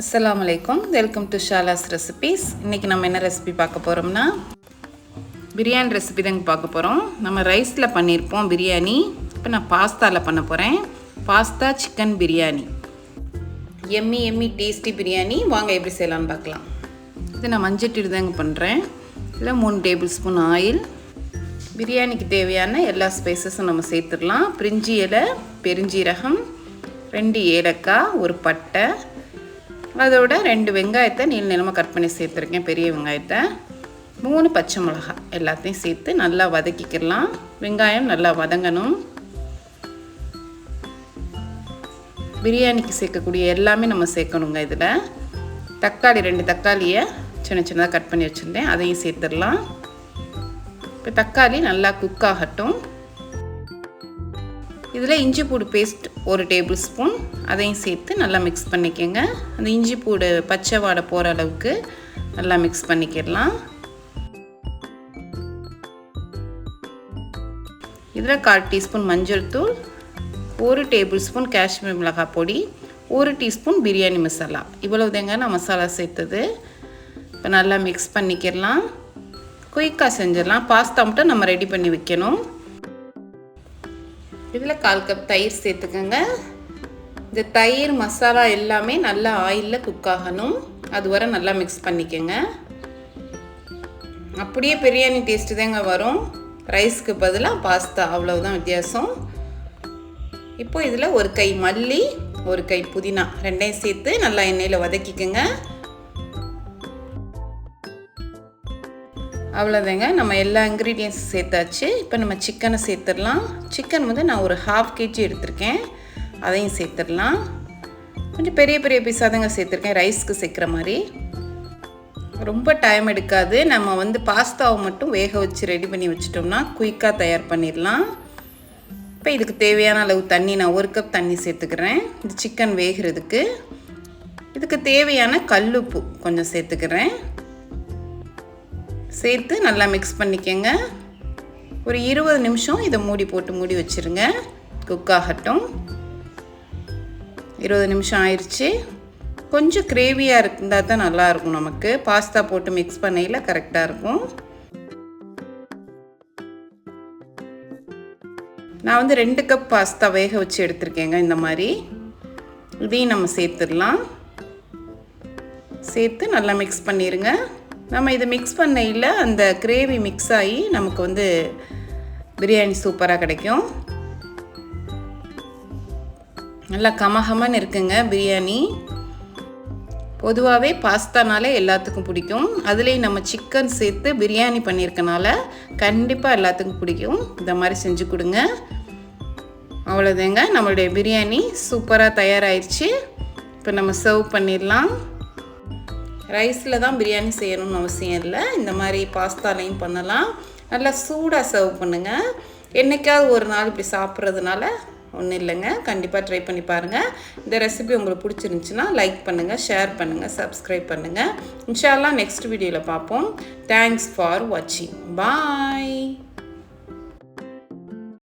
அஸ்லாம் வலைக்கம் welcome to ஷாலாஸ் recipes இன்றைக்கி நம்ம என்ன ரெசிபி பார்க்க போகிறோம்னா பிரியாணி ரெசிபி தாங்க பார்க்க போகிறோம் நம்ம ரைஸில் பண்ணியிருப்போம் பிரியாணி. இப்போ நான் பாஸ்தாவில் பண்ண போகிறேன் pasta chicken biryani. Yummy yummy tasty biryani. வாங்க எப்படி செய்யலாம்னு பார்க்கலாம். இது நான் மஞ்சட்டி தாங்க பண்ணுறேன் இல்லை மூணு டேபிள் ஸ்பூன் ஆயில் பிரியாணிக்கு தேவையான எல்லா ஸ்பைசஸும் நம்ம சேர்த்துடலாம். பிரிஞ்சி இலை பெருஞ்சீரகம் ரெண்டு ஏலக்காய் ஒரு பட்டை அதோட ரெண்டு வெங்காயத்தை நீள் நிலமாக கட் பண்ணி சேர்த்துருக்கேன். பெரிய வெங்காயத்தை. மூணு பச்சை மிளகாய் எல்லாத்தையும் சேர்த்து நல்லா வதக்கிக்கலாம். வெங்காயம் நல்லா வதங்கணும். பிரியாணிக்கு சேர்க்கக்கூடிய எல்லாமே நம்ம சேர்க்கணுங்க இதில். தக்காளி ரெண்டு தக்காளியை சின்ன சின்னதாக கட் பண்ணி வச்சுருந்தேன். அதையும் சேர்த்துடலாம். இப்போ தக்காளி நல்லா குக் ஆகட்டும். இதில் இஞ்சி பூடு பேஸ்ட் ஒரு டேபிள் ஸ்பூன் அதையும் சேர்த்து நல்லா மிக்ஸ் பண்ணிக்கோங்க. அந்த இஞ்சி பூடு பச்சை வாடை போகிற அளவுக்கு நல்லா மிக்ஸ் பண்ணிக்கிடலாம். இதில் கால் டீஸ்பூன் மஞ்சள் தூள் ஒரு டேபிள் ஸ்பூன் காஷ்மீர் மிளகாய் பொடி ஒரு டீஸ்பூன் பிரியாணி மசாலா. இவ்வளவு தேங்க நான் மசாலா சேர்த்தது. இப்போ நல்லா மிக்ஸ் பண்ணிக்கிடலாம். குயிக்காக செஞ்சிடலாம். பாஸ்தா மட்டும் நம்ம ரெடி பண்ணி வைக்கணும். இதில் கால் கப் தயிர் சேர்த்துக்கோங்க. இந்த தயிர் மசாலா எல்லாமே நல்லா ஆயிலில் குக் ஆகணும். அது வரை நல்லா மிக்ஸ் பண்ணிக்கோங்க. அப்படியே பிரியாணி டேஸ்ட்டு தாங்க வரும். ரைஸ்க்கு பதிலாக பாஸ்தா அவ்வளவுதான் வித்தியாசம். இப்போ இதில் ஒரு கை மல்லி ஒரு கை புதினா ரெண்டையும் சேர்த்து நல்லா எண்ணெயில் வதக்கிக்கோங்க. அவ்வளோதாங்க நம்ம எல்லா இன்க்ரீடியன்ஸும் சேர்த்தாச்சு. இப்போ நம்ம சிக்கனை சேர்த்துடலாம். சிக்கன் வந்து நான் ஒரு ஹாஃப் கேஜி எடுத்திருக்கேன். அதையும் சேர்த்துடலாம். கொஞ்சம் பெரிய பெரிய பீஸாக தாங்க சேர்த்துருக்கேன். ரைஸ்க்கு சேர்க்குற மாதிரி. ரொம்ப டைம் எடுக்காது. நம்ம வந்து பாஸ்தாவை மட்டும் வேக வச்சு ரெடி பண்ணி வச்சிட்டோம்னா குயிக்காக தயார் பண்ணிடலாம். இப்போ இதுக்கு தேவையான அளவு தண்ணி நான் ஒரு கப் தண்ணி சேர்த்துக்கிறேன். இந்த சிக்கன் வேகிறதுக்கு. இதுக்கு தேவையான கல்லுப்பு கொஞ்சம் சேர்த்துக்கிறேன். சேர்த்து நல்லா மிக்ஸ் பண்ணிக்கோங்க. ஒரு இருபது நிமிஷம் இதை மூடி போட்டு மூடி வச்சுருங்க. குக் ஆகட்டும். இருபது நிமிஷம் ஆயிடுச்சு கொஞ்சம் கிரேவியாக இருந்தால் தான் நல்லாயிருக்கும் நமக்கு. பாஸ்தா போட்டு மிக்ஸ் பண்ணையில் கரெக்டாக இருக்கும். நான் வந்து ரெண்டு கப் பாஸ்தா வேக வச்சு எடுத்திருக்கேங்க இந்த மாதிரி. இதையும் நம்ம சேர்த்துடலாம். சேர்த்து நல்லா மிக்ஸ் பண்ணிடுங்க நம்ம இதை மிக்ஸ் பண்ணையில் அந்த கிரேவி மிக்ஸ் ஆகி நமக்கு வந்து பிரியாணி சூப்பராக கிடைக்கும். நல்லா கமகமன்னு இருக்குங்க பிரியாணி. பொதுவாகவே பாஸ்தானாலே எல்லாத்துக்கும் பிடிக்கும். அதுலேயும் நம்ம சிக்கன் சேர்த்து பிரியாணி பண்ணியிருக்கனால கண்டிப்பாக எல்லாத்துக்கும் பிடிக்கும். இந்த மாதிரி செஞ்சு கொடுங்க. அவ்வளோதாங்க நம்மளுடைய பிரியாணி சூப்பராக தயாராகிடுச்சு இப்போ நம்ம சர்வ் பண்ணிடலாம். ரைஸில் தான் பிரியாணி செய்யணும்னு அவசியம் இல்லை. இந்த மாதிரி பாஸ்தாலையும் பண்ணலாம். நல்லா சூடாக சர்வ் பண்ணுங்கள் என்றைக்காவது ஒரு நாள் இப்படி சாப்பிட்றதுனால ஒன்றும் இல்லைங்க. கண்டிப்பாக ட்ரை பண்ணி பாருங்கள் இந்த ரெசிபி உங்களுக்கு பிடிச்சிருந்துச்சுன்னா லைக் பண்ணுங்கள் ஷேர் பண்ணுங்கள் சப்ஸ்கிரைப் பண்ணுங்கள் இன்ஷால்லாம் நெக்ஸ்ட் வீடியோவில் பார்ப்போம். தேங்க்ஸ் ஃபார் வாட்சிங் பாய்